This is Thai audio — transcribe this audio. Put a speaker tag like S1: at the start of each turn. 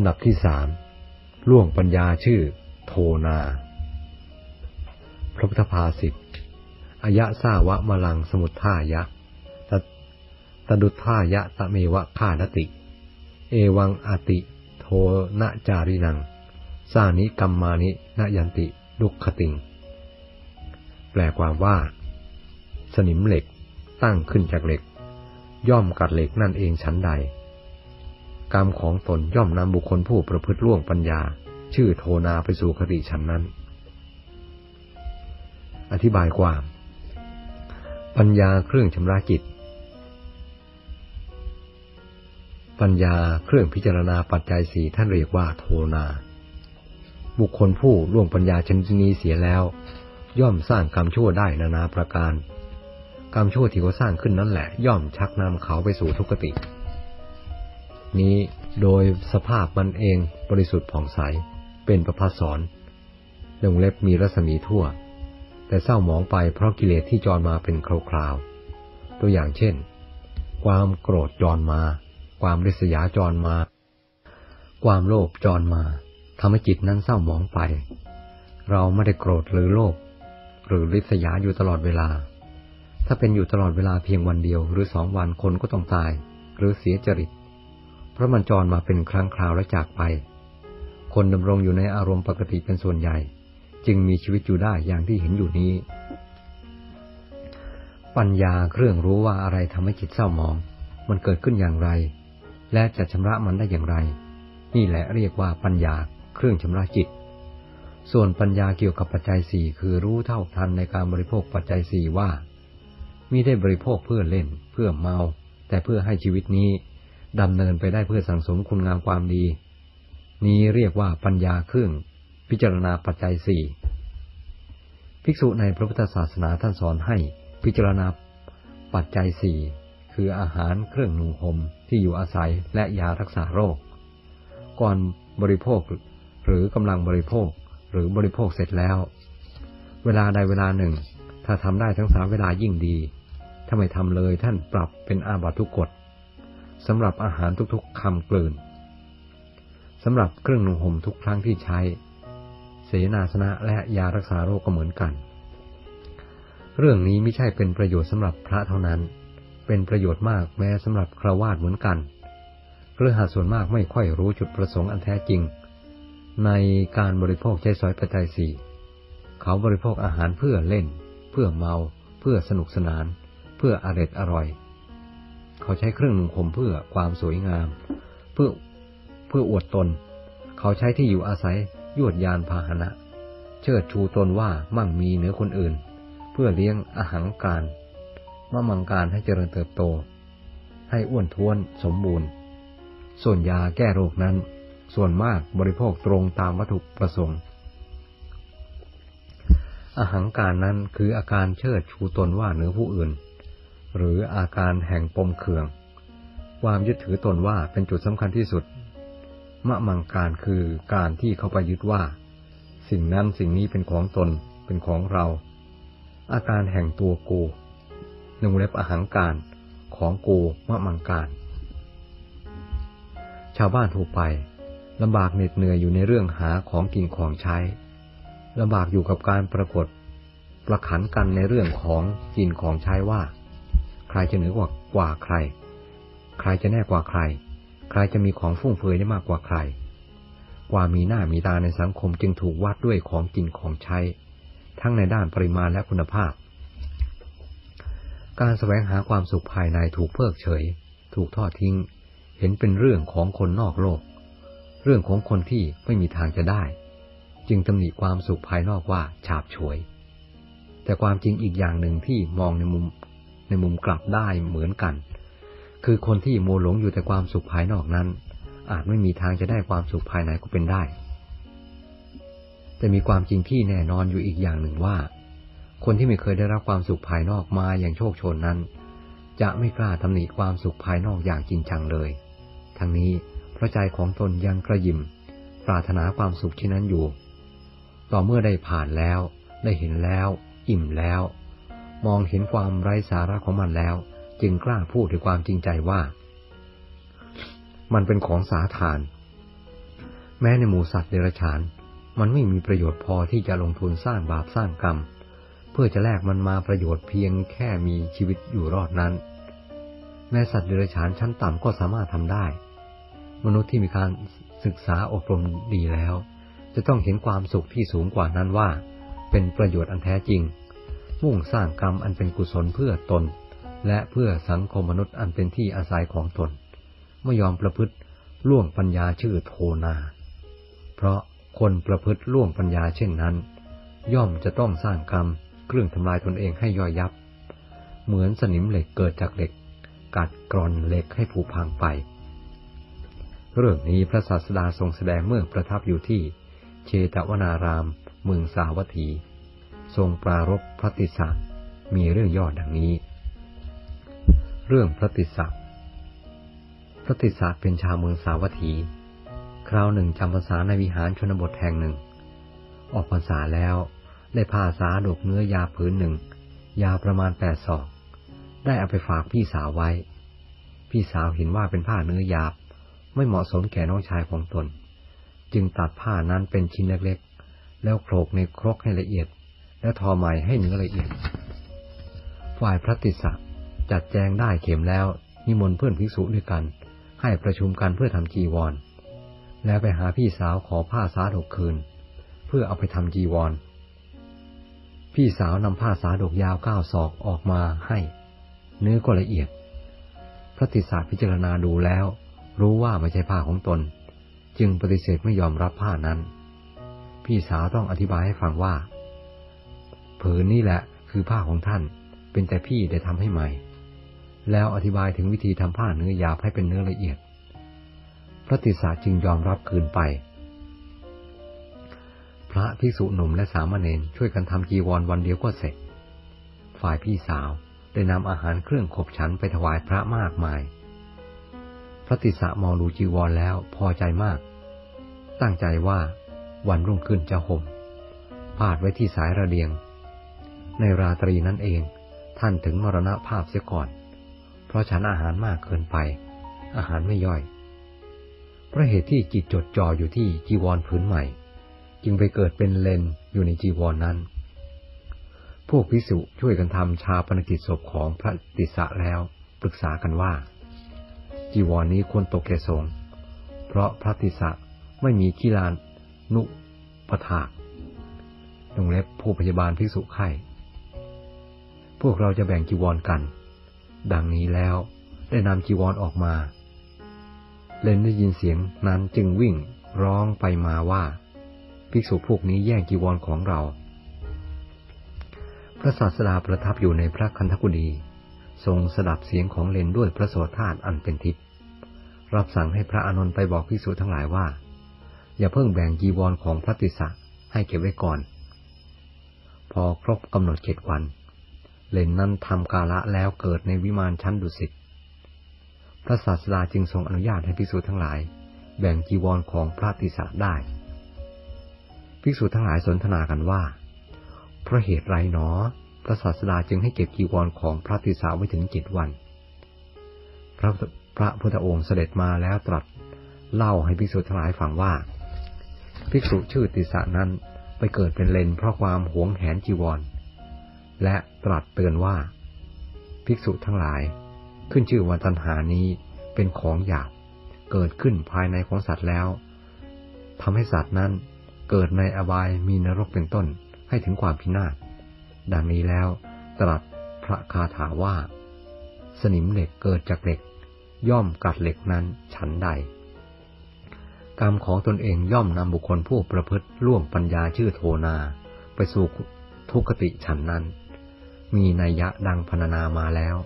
S1: ำดับที่สามล่วงปัญญาชื่อ โทนา พระพุทธภาษิตอายะสาวะมลังสมุทธายะตะตดุท่ายะตะเมวะฆานติ เอวังอติ โทนะจารินัง สานิกัมมานินยันติดุขติง แปลความว่า สนิมเหล็กตั้งขึ้นจากเหล็ก ย่อมกัดเหล็กนั่นเองชั้นใด กรรมของตนย่อมนำบุคคลผู้ประพฤติล่วงปัญญา ชื่อโทนาไปสู่คติชั้นนั้น อธิบายความ ปัญญาเครื่องชำระจิต ปัญญาเครื่องพิจารณาปัจจัยสี่ท่านเรียกว่าโทนา บุคคลผู้ล่วงปัญญาชนิดนี้เสียแล้ว ย่อมสร้างกรรมชั่วได้นานาประการกรรมชั่วที่เขาสร้างขึ้นนั้นแหละ ย่อมชักนำเขาไปสู่ทุกขติ นี้โดยสภาพมันเองบริสุทธิ์ผ่องใส เป็นประพัสสอนดงเล็บมีรัศมีทั่ว แต่เศร้าหมองไปเพราะกิเลสที่จรมาเป็นคราวๆตัวอย่างเช่น ความโกรธจรมา ความริษยาจรมา ความโลภจรมาทำให้จิตนั้นเศร้าหมองไป เราไม่ได้โกรธหรือโลภหรือริษยาอยู่ตลอดเวลา ถ้าเป็นอยู่ตลอดเวลาเพียงวันเดียวหรือสองวันคนก็ต้องตาย หรือเสียจริต เพราะมันจรมาเป็นครั้งคราวและจากไป คนดำรงอยู่ในอารมณ์ปกติเป็นส่วนใหญ่ จึงมีชีวิตอยู่ได้อย่างที่เห็นอยู่นี้ ปัญญาเครื่องรู้ว่าอะไรทำให้จิตเศร้าหมอง มันเกิดขึ้นอย่างไร และจะชำระมันได้อย่างไร นี่แหละเรียกว่าปัญญาเครื่องชำระจิต ส่วนปัญญาเกี่ยวกับปัจจัยสี่คือรู้เท่าทันในการบริโภคปัจจัยสี่ว่ามิได้บริโภคเพื่อเล่นเพื่อเมา แต่เพื่อให้ชีวิตนี้ ดำเนินไปได้เพื่อสังสมคุณงามความดี นี้เรียกว่าปัญญาเครื่องพิจารณาปัจจัยสี่ภิกษุในพระพุทธศาสนาท่านสอนให้พิจารณาปัจจัยสี่คืออาหารเครื่องนุ่งห่มที่อยู่อาศัยและยารักษาโรค ก่อนบริโภคหรือกำลังบริโภคหรือบริโภคเสร็จแล้ว เวลาใดเวลาหนึ่ง ถ้าทำได้ทั้งสามเวลายิ่งดี ถ้าไม่ทำเลยท่านปรับเป็นอาบัตทุกกฎ สำหรับอาหารทุกๆคำกลืนสำหรับเครื่องนุ่งห่มทุกครั้งที่ใช้ เสนาสนะและยารักษาโรคก็เหมือนกัน เรื่องนี้ไม่ใช่เป็นประโยชน์สำหรับพระเท่านั้น เป็นประโยชน์มากแม้สำหรับครวาสเหมือนกันเรือหาส่วนมากไม่ค่อยรู้จุดประสงค์อันแท้จริง ในการบริโภคใช้สอยปัจจัยสี่เขาบริโภคอาหารเพื่อเล่น เพื่อเมา เพื่อสนุกสนาน เพื่ออร็ดอร่อย เขาใช้เครื่องหนุ่งห่มเพื่อความสวยงาม เพื่อเพื่ออวดตน เขาใช้ที่อยู่อาศัยยวดยานพาหนะ เชิดชูตนว่ามั่งมีเหนือคนอื่น เพื่อเลี้ยงอาหารการมามังการให้เจริญเติบโต ให้อ้วนท้วนสมบูรณ์ ส่วนยาแก้โรคนั้น ส่วนมากบริโภคตรงตามวัตถุประสงค์อาหารการนั้นคืออาการเชิดชูตนว่าเหนือผู้อื่น หรืออาการแห่งปมเคือง ความยึดถือตนว่าเป็นจุดสำคัญที่สุด มะมังการคือการที่เขาไปยึดว่า สิ่งนั้นสิ่งนี้เป็นของตนเป็นของเรา อาการแห่งตัวกูในวงเล็บอาหารการของกูมะมังการ ชาวบ้านทั่วไปลำบากเหน็ดเหนื่อยอยู่ในเรื่องหาของกินของใช้ลำบากอยู่กับการปรากฏ ประขันกันในเรื่องของกินของใช้ว่า ใครจะเหนือกว่ากว่าใคร ใครจะแน่กว่าใคร ใครจะมีของฟุ่มเฟือยได้มากกว่าใคร ความมีหน้ามีตาในสังคมจึงถูกวัดด้วยของกินของใช้ ทั้งในด้านปริมาณและคุณภาพ การแสวงหาความสุขภายในถูกเพิกเฉย ถูกทอดทิ้ง เห็นเป็นเรื่องของคนนอกโลก เรื่องของคนที่ไม่มีทางจะได้ จึงตำหนิความสุขภายนอกว่าฉาบฉวยแต่ความจริงอีกอย่างหนึ่งที่มองในมุม ในมุมกลับได้เหมือนกัน คือคนที่โมหลงอยู่แต่ความสุขภายนอกนั้น อาจไม่มีทางจะได้ความสุขภายในก็เป็นได้ แต่มีความจริงที่แน่นอนอยู่อีกอย่างหนึ่งว่า คนที่ไม่เคยได้รับความสุขภายนอกมาอย่างโชคโชนนั้น จะไม่กล้าตำหนิความสุขภายนอกอย่างจริงจังเลย ทั้งนี้เพราะใจของตนยังกระยิมปรารถนาความสุขที่นั้นอยู่ ต่อเมื่อได้ผ่านแล้ว ได้เห็นแล้ว อิ่มแล้ว มองเห็นความไร้สาระของมันแล้ว จึงกล้าพูดด้วยความจริงใจว่า มันเป็นของสาทาน แม้ในหมู่สัตว์เดรัจฉาน มันไม่มีประโยชน์พอที่จะลงทุนสร้างบาปสร้างกรรม เพื่อจะแลกมันมาประโยชน์เพียงแค่มีชีวิตอยู่รอดนั้น แม้สัตว์เดรัจฉานชั้นต่ำก็สามารถทำได้ มนุษย์ที่มีการศึกษาอบรมดีแล้ว จะต้องเห็นความสุขที่สูงกว่านั้นว่า เป็นประโยชน์อันแท้จริง มุ่งสร้างกรรมอันเป็นกุศลเพื่อตน และเพื่อสังคมมนุษย์อันเป็นที่อาศัยของตน ไม่ยอมประพฤติล่วงปัญญาชื่อโทนา เพราะคนประพฤติล่วงปัญญาเช่นนั้น ย่อมจะต้องสร้างกรรมเครื่องทำลายตนเองให้ย่อยยับ เหมือนสนิมเหล็กเกิดจากเหล็ก กัดกร่อนเหล็กให้ผุพังไป เรื่องนี้พระศาสดาทรงแสดงเมื่อประทับอยู่ที่เชตวนาราม เมืองสาวัตถี ทรงปรารบพระติสสะมีเรื่องย่อดังนี้ เรื่องพระติสสะพระติสสะเป็นชาวเมืองสาวัตถี คราวหนึ่งจำพรรษาในวิหารชนบทแห่งหนึ่ง ออกพรรษาแล้วได้ผ้าสาดกเนื้อยาผืนหนึ่ง ยาวประมาณแปดศอก ได้เอาไปฝากพี่สาวไว้ พี่สาวเห็นว่าเป็นผ้าเนื้อยาบ ไม่เหมาะสมแก่น้องชายของตน จึงตัดผ้านั้นเป็นชิ้นเล็กๆ แล้วโขลกในครกให้ละเอียด แล้วทอใหม่ให้เนื้อละเอียด ฝ่ายพระติสะจัดแจงได้เข็มแล้ว นิมนต์เพื่อนภิกษุด้วยกัน ให้ประชุมกันเพื่อทำจีวร แล้วไปหาพี่สาวขอผ้าสาดกคืน เพื่อเอาไปทำจีวร พี่สาวนำผ้าสาดกยาวเก้าศอกออกมาให้ เนื้อก็ละเอียด พระติสสะพิจารณาดูแล้ว รู้ว่าไม่ใช่ผ้าของตน จึงปฏิเสธไม่ยอมรับผ้านั้น พี่สาวต้องอธิบายให้ฟังว่า ผืนนี่แหละคือผ้าของท่าน เป็นแต่พี่ได้ทำให้ใหม่ แล้วอธิบายถึงวิธีทำผ้าเนื้อหยาบให้เป็นเนื้อละเอียด พระติสสะจึงยอมรับคืนไป พระภิกษุหนุ่มและสามเณรช่วยกันทำจีวรวันเดียวก็เสร็จ ฝ่ายพี่สาวได้นำอาหารเครื่องขบฉันไปถวายพระมากมาย พระติสสะมองดูจีวรแล้วพอใจมาก ตั้งใจว่าวันรุ่งขึ้นจะห่มพาดไว้ที่สายระเดียง ในราตรีนั้นเอง ท่านถึงมรณภาพเสียก่อน เพราะฉันอาหารมากเกินไป อาหารไม่ย่อย เพราะเหตุที่จิตจดจ่ออยู่ที่จีวรผืนใหม่ จึงไปเกิดเป็นเลนอยู่ในจีวรนนั้น พวกพิสุช่วยกันทำชาปนกิจศพของพระติสะแล้วปรึกษากันว่า จีวรนนี้ควรตกแก่สงเพราะพระติสะไม่มีกีฬานุปถากตรงเล็บผู้พยาบาลภิกษุไข้ พวกเราจะแบ่งจีวรกัน ดังนี้แล้วได้นำจีวรออกมา เลนได้ยินเสียงนั้นจึงวิ่งร้องไปมาว่า ภิกษุพวกนี้แย่งจีวรของเรา พระศาสดาประทับอยู่ในพระคันธกุฎีทรงสดับเสียงของเลนด้วยพระโสธาตอันเป็นทิพย์รับสั่งให้พระอานนท์ไปบอกภิกษุทั้งหลายว่า อย่าเพิ่งแบ่งจีวรของพระติสะให้เก็บไว้ก่อน พอครบกำหนดเจ็ดวัน เลนนั้นทำกาละแล้วเกิดในวิมานชั้นดุสิต พระศาสดาจึงทรงอนุญาตให้ภิกษุทั้งหลาย แบ่งจีวรของพระติสสะได้ ภิกษุทั้งหลายสนทนากันว่า เพราะเหตุไรหนอ พระศาสดาจึงให้เก็บจีวรของพระติสสะไว้ถึงเจ็ดวัน พระพระพุทธองค์เสด็จมาแล้วตรัส เล่าให้ภิกษุทั้งหลายฟังว่า ภิกษุชื่อติสะนั้นไปเกิดเป็นเลนเพราะความหวงแหนจีวร และตรัสเตือนว่า ภิกษุทั้งหลาย ขึ้นชื่อว่าตัณหานี้เป็นของหยาบเกิดขึ้นภายในของสัตว์แล้วทำให้สัตว์นั้นเกิดในอบายมีนรกเป็นต้นให้ถึงความพินาศดังนี้แล้วตรัสพระคาถาว่า สนิมเหล็กเกิดจากเหล็ก ย่อมกัดเหล็กนั้นฉันใด กรรมของตนเองย่อมนำบุคคลผู้ประพฤติร่วมปัญญาชื่อโทนา ไปสู่ทุกขติฉันนั้น มีนัยยะดังพรรณนามาแล้ว